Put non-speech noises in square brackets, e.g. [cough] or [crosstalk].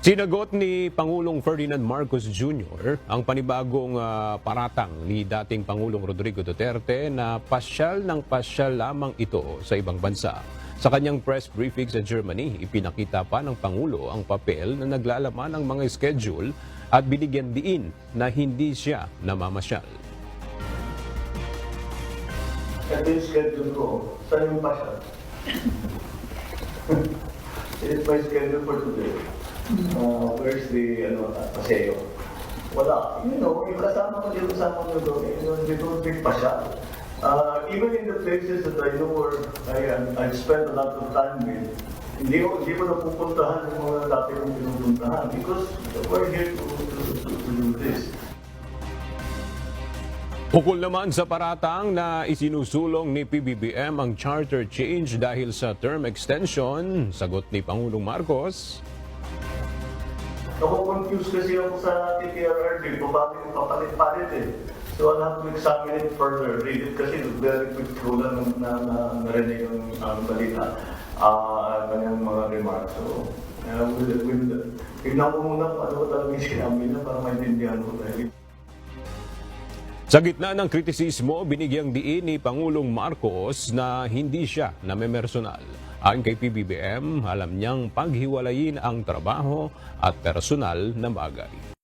Sinagot ni Pangulong Ferdinand Marcos Jr. ang panibagong ah, paratang ni dating Pangulong Rodrigo Duterte na pasyal ng pasyal lamang ito sa ibang bansa. Sa kanyang press briefing sa Germany, ipinakita pa ng Pangulo ang papel na naglalaman ng mga schedule at binigyan diin na hindi siya namamasyal. Ito yung schedule ko. Saan yung passion? [laughs] It's my schedule for today. Uh, where's the, ano, paseo? Wala. You know, yung kasama ko dito sa mga doon, you know, they don't take pasya. Uh, even in the places that I know where I, I spend a lot of time with, hindi ko, hindi ko napupuntahan yung mga dati kong pinupuntahan because we're here to, to, to, to do this. Ukol naman sa paratang na isinusulong ni PBBM ang charter change dahil sa term extension, sagot ni Pangulong Marcos, Ako-confuse kasi ako sa TTRRD kung bakit papalit-palit eh. So I'll have to examine it further, read it kasi very quick ko lang na, na, narinig ang ang balita, ah kanyang mga remarks. So, uh, will, will, tignan ko muna kung ano talaga yung sinabi na para maintindihan ko dahil Sa gitna ng kritisismo, binigyang diin ni Pangulong Marcos na hindi siya namemersonal. Ayon kay PBBM, alam niyang paghiwalayin ang trabaho at personal na bagay.